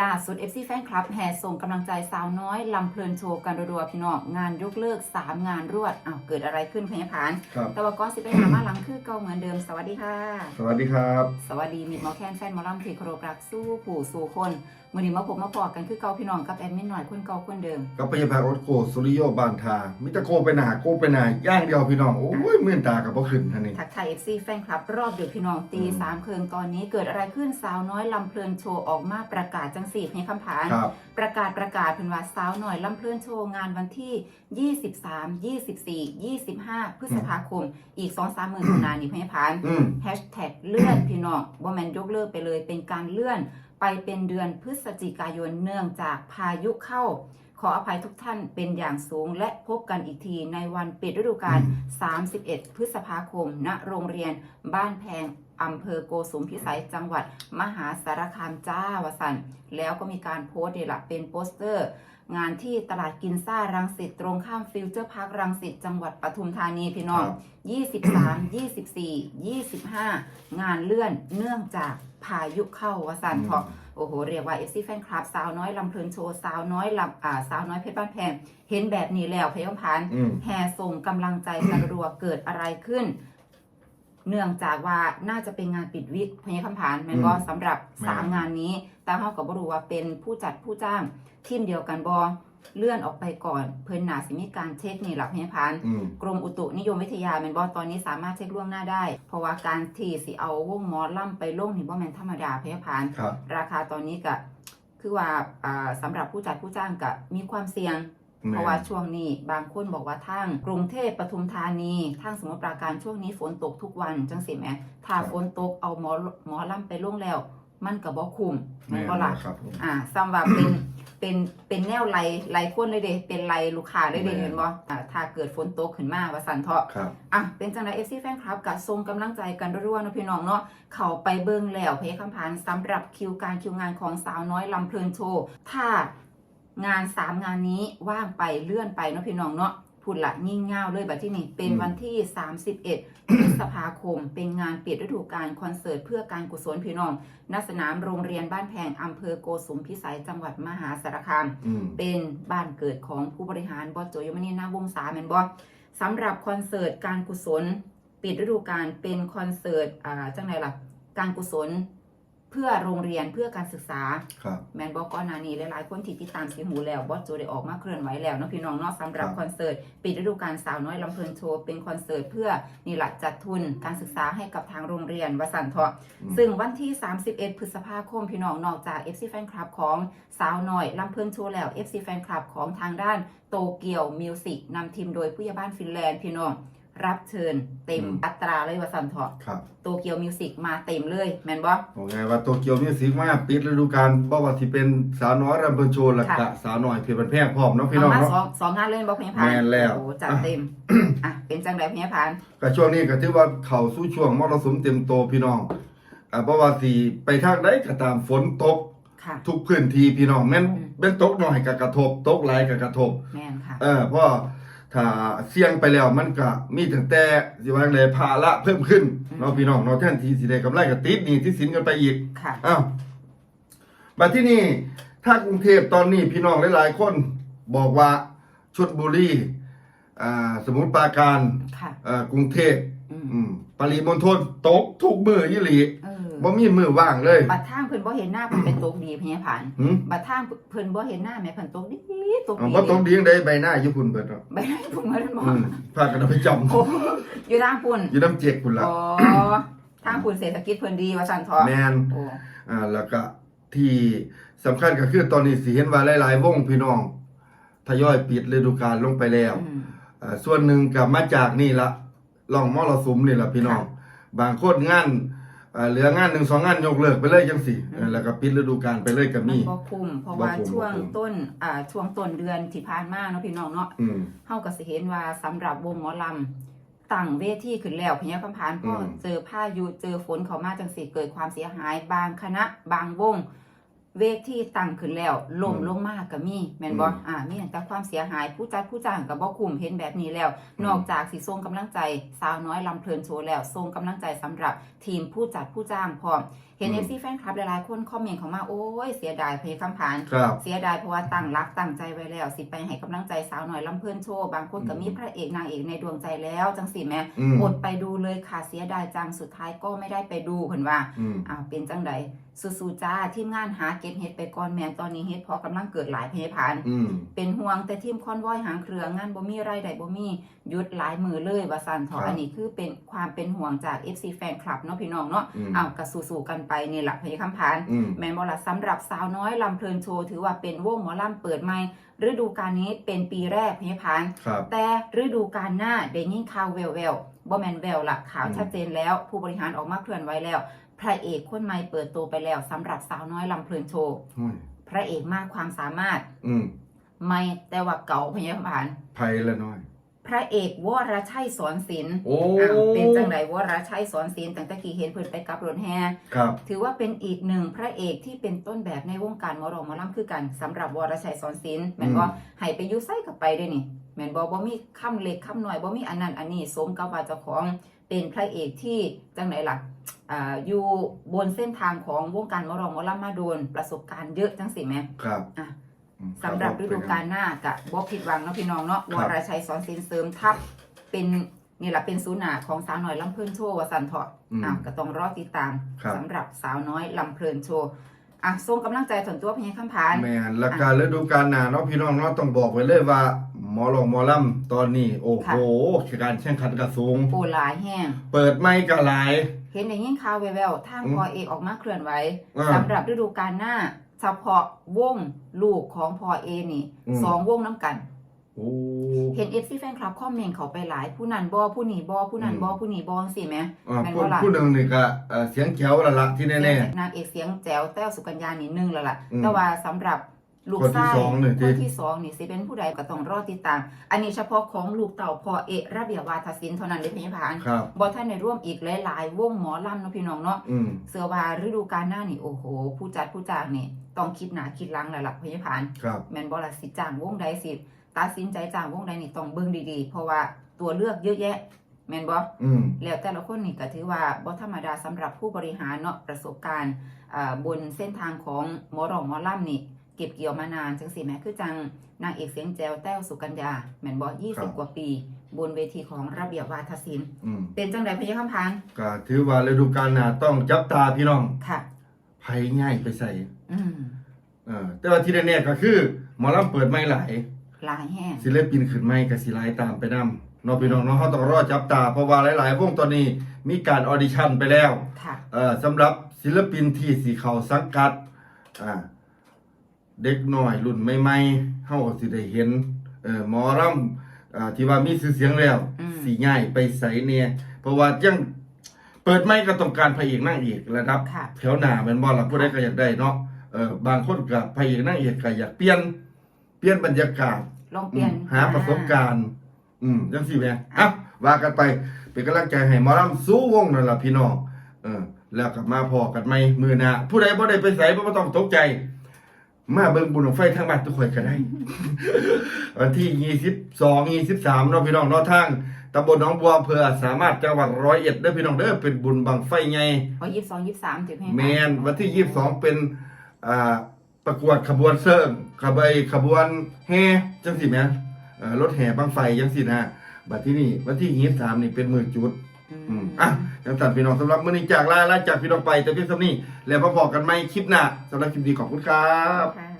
ล่าสุด FC แฟนคลับแห่ส่งกำลังใจสาวน้อยลำเพลินโชว์กันรัวๆพี่น้องงานยกเลิก 3 งานรวดอ้าวเกิดอะไรขึ้นพญาผานครับ แต่ว่าก้อนสิไปหามาหลังคือเก่าเหมือนเดิมสวัสดีค่ะ สวัสดีครับ สวัสดีมิดหมอแคนแฟนหมอลำที่เคารพรักสู้ผู้สู่คนมื่อนี้มาพบมาพอกันคือเก่าพี่น้องกับแอดมินหน่อยคนเก่าคนเดิม กับพยาบาลอดโกสุริโยบานทามิตรโกไปหนาโกไปหนาย่างเดียวพี่น้อง โอ้ยมื่นตากับพ่ขึ้นท่านนี่ทักทาย FC แฟนคลับรอบดึกพี่น้องตีอืมสามเคืองตอนนี้เกิดอะไรขึ้นสาวน้อยลำเพลินโชว์ออกมาประกาศจังสีในคำผาน ครับ ประกาศประกาศเป็นว่าสาวหน่อยลำเพลินโชว์งานวันที่ 23 24 25 พฤษภาคม อีก 2-3หมื่นนานี้พยาพาน อืม แฮชแท็กเลื่อนพี่น้องว่าแมนยกเลิกไปเลย เป็นการเลื่อนไปเป็นเดือนพฤศจิกายนเนื่องจากพายุเข้า ขออภัยทุกท่านเป็นอย่างสูง และพบกันอีกทีในวันปิดฤดูกาล 31 พฤษภาคม ณ โรงเรียนบ้านแพงอำเภอโกสุมพิสัยจังหวัด มหาสารคามจ้าวสัน แล้วก็มีการโพสต์นี่แหละเป็นโปสเตอร์ งานที่ตลาดกินซ่ารังสิตตรงข้ามฟิวเจอร์พาร์ครังสิตจังหวัดปทุมธานีพี่น้อง 23 24 25 งานเลื่อนเนื่องจากพายุเข้าวสันอืมเพราะโอ้โห เรียกว่า FC แฟนคลับสาวน้อยลำเพลินโชว์สาวน้อยลำอ่าสาวน้อยเพชรบ้านแพงเห็นแบบนี้แล้วพยองพันอืมแห่ส่งกำลังใจกันรัวเกิดอะไรขึ้น เนื่องจากว่าน่าจะเป็นงานปิดวิกพญาคำผานแมนบออืมสำหรับแม่นสามงานนี้แต่เขาก็บรู้ว่าเป็นผู้จัดผู้จ้างทีมเดียวกันบอเลื่อนออกไปก่อน เพิ่นหนาสิมีการเช็คนี่หลักพญาพานอืมกรมอุตุนิยมวิทยาแมนบอตอนนี้สามารถเช็คล่วงหน้าได้ เพราะว่าการที่สิเอาวงหมอล่ำไปลงนี่บ่แมนธรรมดาพญาพานครับราคาตอนนี้ก็คือว่าอ่าสำหรับผู้จัดผู้จ้างก็มีความเสี่ยง เพราะว่าช่วงนี้บางคนบอกว่าทางกรุงเทพปทุมธานีทางสมุทรปราการช่วงนี้ฝนตกทุกวันจังสิแหมถ้าครับฝนตกเอาหมอหมอล่ำไปลงแล้ว มันก็บ่คุ้มแม่แม่นบ่ล่ะครับผมอ่าซ้ำว่าเป็นเป็นเป็นแนวไหลไหลคนเลยเด้เป็นไหลลูกค้าเลยเด้แม่เห็นบ่อ่าถ้าเกิดฝนตกขึ้นมาว่าสันเถาะครับอะเป็นจังได FC แฟนคลับกับทรงกำลังใจกันรัวๆเนาะพี่น้องเนาะเข้าไปเบิ่งแล้วเพจคำพานสำหรับคิวการคิวงานของสาวน้อยลำเพลินโชว์ถ้า งาน3งานนี้ว่างไปเลื่อนไปเนาะพี่น้องเนาะพูดละยิ่งเง่าวเลยแบบที่นี่เป็นอืมวันที่ 31พฤษภาคม เป็นงานปิดฤดูกาลคอนเสิร์ตเพื่อการกุศลพี่น้องณสนามโรงเรียนบ้านแพงอำเภอโกสุมพิสัยจังหวัดมหาสารคามอืมเป็นบ้านเกิดของผู้บริหารบอสโจยมนีนาวงศาแมนบอสำหรับคอนเสิร์ตการกุศลปิดฤดูกาลเป็นคอนเสิร์ตอ่าจังไรล่ะการกุศลเพื่อโรงเรียนเพื่อการศึกษา ครับ แมนบอกก่อนหน้านี้หลายๆคนที่ติดตามสีหูแล้วบอสโจได้ออกมาเคลื่อนไหวแล้วเนาะพี่น้องเนาะสำหรับครับ คอนเสิร์ตปิดฤดูกาลสาวน้อยลำเพลินโชว์เป็นคอนเสิร์ตเพื่อนี่แหละจัดทุนการศึกษาให้กับทางโรงเรียนวสันเถาะ อืม ซึ่งวันที่ 31 พฤษภาคม พี่น้องนอกจาก FC Fan Club ของสาวน้อยลำเพลินโชว์แล้ว FC Fan Club ของทางด้านโตเกียวมิวสิกนำทีมโดยผู้ใหญ่บ้านฟินแลนด์พี่น้อง รับเชิญเต็มอืม อัตราเลยว่าสันเถาะครับโตเกียวมิวสิกมาเต็มเลย แมนบอ บอกไงว่าโตเกียวมิวสิกมาปิดฤดูกาลบ่ว่าสิเป็นสาวน้อยรำเพิ่นโชว์และกะสาวน้อยเพชรบันแพงพร้อมเนาะพี่เอาน้องมาเนาะสองสองงานเลยบอกพญาพานแม่นแล้ว โอ้จัดเต็มอะเป็นจังไดพญาพาน ก็ช่วงนี้ก็ถือว่าเข้าสู่ช่วงมรสุมเต็มโตพี่น้องอ่าบ่ว่าสิไปทางใดก็ตามฝนตก ค่ะ ทุกพื้นที่พี่น้องแม่นอืมเป็นตกหน่อยก็กระทบ ตกหลายก็กระทบ แม่นค่ะ เออเพราะ ถ้าเสี่ยงไปแล้วมันก็มีตั้งแต่สิว่าจั่งใดภาระเพิ่มขึ้นอืมเนาะพี่น้องเนาะแทนที่สิได้กำไรก็ติดหนี้ที่สินกันไปอีกค่ะ อ้าวบัดที่นี่ถ้ากรุงเทพตอนนี้พี่น้องหลายๆคนบอกว่าชลบุรีอ่าสมุทรปราการค่ะอ่ากรุงเทพอืม อืมปริมณฑลตกทุกมือยี่หลี เออ บ่มีมือว่างเลย บัดทางเพิ่นบ่เห็นหน้าเพิ่นเป็นตกดีพญาพานหืม บัดทางเพิ่นบ่เห็นหน้าแม่เพิ่นตกดีตกเอาดีบ่ตกดีจังไดใบหน้าอยู่พุ่นเบิดเนาะใบหน้าพุ่นมาแล้วบ่อืมพากันเอาไปจำโอ้อยู่ทางพุ่นอยู่น้ำเจกพุ่นละอ๋อทางพุ่นเศรษฐกิจเพิ่นดีว่าซั่นเถาะแมนโอ้อ่าแล้วก็ที่สำคัญก็คือตอนนี้สิเห็นว่าหลายๆ วงพี่น้องทยอยปิดฤดูกาลลงไปแล้วอืม อ่าส่วนหนึ่งกับมาจากนี่ละล่องมรสุมนี่ละพี่น้องค่ะบางโคตรงาน อ่าเหลืองานหนึ่งสองงานยกเลิกไปเลยจังสิอืมแล้วก็ปิดฤดูกาลไปเลยก็มันมีบ่คุ้มเพราะว่าบ่คุ้มช่วงบ่คุ้ม ต้นอ่าช่วงต้นเดือนที่ผ่านมาเนาะพี่น้องเนาะอืม เฮาก็สิเห็นว่าสำหรับวงหมอลำตั้งเวทีขึ้นแล้วพญาคำพานพออม เจอพายุเจอฝนเข้ามาจังสิเกิดความเสียหายบางคณะ บางวง เวทีตั้งขึ้นแล้วล่มอืมลงมากก็มีแม่นบ่อืมอ่ามีตั้งแต่ความเสียหายผู้จัดผู้จ้างก็บ่คุ้มเห็นแบบนี้แล้วอืมนอกจากสิส่งกำลังใจสาวน้อยลำเพลินโชว์แล้วส่งกำลังใจสำหรับทีมผู้จัดผู้จ้างพร้อมเห็น FC แฟนคลับหลายๆคนคอมเมนต์เข้ามาโอ้ยเสียดายเพลงคำผานครับเสียดายเพราะว่าตั้งรักตั้งใจไว้แล้ว สิไปให้กำลังใจสาวหน่อยลำเพื่อนโชว์บางคนก็อืมมีพระเอกนางเอกในดวงใจแล้วจังสิแม่อืมอดไปดูเลยค่ะเสียดายจังสุดท้ายก็ไม่ได้ไปดูเพิ่นว่าอืมอ้าวเป็นจังใด สู้ๆจ้าทีมงานหาเก็บเฮ็ดไปก่อนแม่นตอนนี้เฮ็ดพอกำลังเกิดหลายเพผานอืมเป็นห่วงแต่ทีมคอนวอยหางเครืองานบ่มีรายได้บ่มีหยุดหลายมือเลยว่าซั่นเถาะครับอันนี้คือเป็นความเป็นห่วงจาก FC แฟนคลับเนาะพี่น้องเนาะอืมอ้าวก็สู้ๆกันไปนี่ล่ะพยคำผาน อืม แมนบอละสำหรับสาวน้อยลำเพลินโชว์ถือว่าเป็นวงหมอลำเปิดใหม่ฤดูกาลนี้เป็นปีแรกพี่พานครับ แต่ฤดูกาลหน้าได้ยินข่าวแววแววๆ บ่แมนแววละข่าวอืมชัดเจนแล้ว ผู้บริหารออกมาเคลื่อนไหวแล้ว พระเอกคนใหม่เปิดตัวไปแล้วสำหรับสาวน้อยลำเพลินโชว์โอ้ยพระเอกมากความสามารถ อืมไม่แต่ว่าเก่าพี่พานไผละน้อย พระเอกวรชัยสอนศิลป์โอ้อ้าวเป็นจังไดวรชัยสอนศิลป์ตั้งแต่กี้เห็นเพิ่นไปกับรถแห่ครับ ถือว่าเป็นอีกหนึ่งพระเอกที่เป็นต้นแบบในวงการหมอรองหมอลำคือกันสำหรับวรชัยสอนศิลป์แม่นบ่อืม ให้ไปอยุไสกับไปด้วยนี่แม่นบ่บ่มีคำเล็กคำน้อยบ่มีอันนั้นอันนี้สมกับว่าเจ้าของเป็นพระเอกที่จังไหนล่ะอ่าอยู่บนเส้นทางของวงการหมอรองหมอลำมาโดนประสบการณ์เยอะจังสิแม่ ครับ อะอืม สำหรับฤดูกาลหน้ากับบ่ผิดหวังเนาะพี่น้องเนาะวรชัยสอนศิลป์เสริมทัพเป็นนี่แหละเป็นศูนย์หน้าของสาวน้อยลำเพลินโชว์ว่าสันเถาะอืมอะก็ต้องรอติดตามครับ สำหรับสาวน้อยลำเพลินโชว์อะส่งกำลังใจส่วนตัวพญาคำพาน แม่นและการฤดูกาลหน้าเนาะพี่น้องเนาะต้องบอกไว้เลยว่าหมอลองหมอลำตอนนี้ โอ้โหการแข่งขันกระสูง ปูหลายแห้ง เปิดไม่กระหลาย เห็นในยิ่งข่าวแววๆทางอืมพอเอกออกมาเคลื่อนไหวอ่า สำหรับฤดูกาลหน้า เฉพาะวงลูกของพอเอนี่อืม สองวงน้ำกัน โอ้ เห็นเอฟซีแฟนคลับคอมเมนต์เขาไปหลายผู้นั้นบอผู้นี้บอผู้นั้นอืมบอผู้นี้บอสิแหมอ่าแม่นผู้บ่ล่ะผู้หนึ่งนี่ก็เอ่อเสียงแจ๋วและละที่แน่นางเอกเสียงแจ๋วแต้วสุกัญญานี่หนึ่งแล้วล่ะอืมแต่ว่าสำหรับลูกคนที่ชายสองนี่คที่นที่สองนี่สิเป็นผู้ใดก็ต้องรอติดตาม อันนี้เฉพาะของลูกเต่าพอเอะระเบียบวาทศิลป์เท่านั้นเลยพี่ผานๆครับบอท่านในร่วมอีกหลายๆวงหมอลำเนาะพี่น้องเนาะ อืม เสือว่าฤดูกาลหน้านี่โอ้โห ผู้จัดผู้จ้างนี่ ต้องคิดหนาคิดหลังแล้วล่ะพี่ผานครับแมนบอลสิจ้างวงใดสิตัดสินใจจ้างวงใดนี่ต้องเบิ่งดีๆ เพราะว่าตัวเลือกเยอะแยะ แมนบออืมแล้วแต่ละคนนี่ก็ถือว่าบ่ธรรมดาสำหรับผู้บริหารเนาะประสบการณ์อ่าบนเส้นทางของหมอรองหมอล่ำนี่เก็บเกี่ยวมานานจังสิแหม่คือจังนางเอกเสียงแจวแต้วสุกัญญาแมนบอครับ20กว่าปี บนเวทีของระเบียบวาทศิลป์อืมเป็นจังไดพะยะคำพานก็ถือว่าฤดูกาลหน้าต้องจับตาพี่น้องค่ะ ไผง่ายไปใส่อืมเออแต่ว่าที่แน่ๆก็คือหมอลำเปิดไม่หลายหลายแห้งศิลปินขึ้นไม่กับศิลายตามไปนำเนาะพี่น้องเนาะเขาต้องรอจับตาเพราะว่าหลายๆวงตอนนี้มีการออดิชั่นไปแล้ว ค่ะเอ่อสำหรับศิลปินที่สีเขาสังกัดอ่าเด็กน้อยรุ่นใหม่ๆเฮาก็สิได้เห็นเอ่อหมอรำอ่าที่ว่ามีชื่อเสียงแล้ว อืม สีง่ายไปใสเนี่ยเพราะว่ายัง เปิดไม่ก็ต้องการพระเอกนางเอกระดับค่ะ แถวหน้าแม่นบ่ล่ะผู้ใดก็อยากได้เนาะเออบางคนก็พระเอกนางเอกก็อยากเปลี่ยน เปลี่ยนบรรยากาศลองเปลี่ยนอืมหาประสบการณ์ อืมจังสี่แหม่อะว่ากันไปเป็นกำลังใจให้หมอลำสู้วงนั่นล่ะพี่น้องเออแล้วกลับมาพอกันไหมมือหน้าผู้ใดบ่ได้ไปใส่บ่ต้องตกใจ มาเบิ่งบุญของไฟทางบ้านทุกคนก็ได้ วันที่ 22 23เนาะพี่น้องเนาะทาง ตำบลหนองบัวอำเภออาจสามารถจังหวัดร้อยเอ็ดเด้อพี่น้องเด้อเป็นบุญบังไฟไงอ๋อยี่สิบสองยี่สิบสามถึงให้แมนวันที่ยี่สิบสองเป็นอ่าประกวดขบวนเสริมขบวนขบวนแห่จังสิแม่นเอ่อรถแห่บังไฟจังสินะบัดที่นี่วันที่ยี่สิบสามนี่เป็นมือจุด อือืมมอะยังตัดพี่น้องสำหรับมื้อนี้จากลาลาจากพี่น้องไปแต่เพียงเท่านี้แล้วพบกันใหม่คลิปหน้าสำหรับคลิปนี้ขอบคุณครับ ค่ะ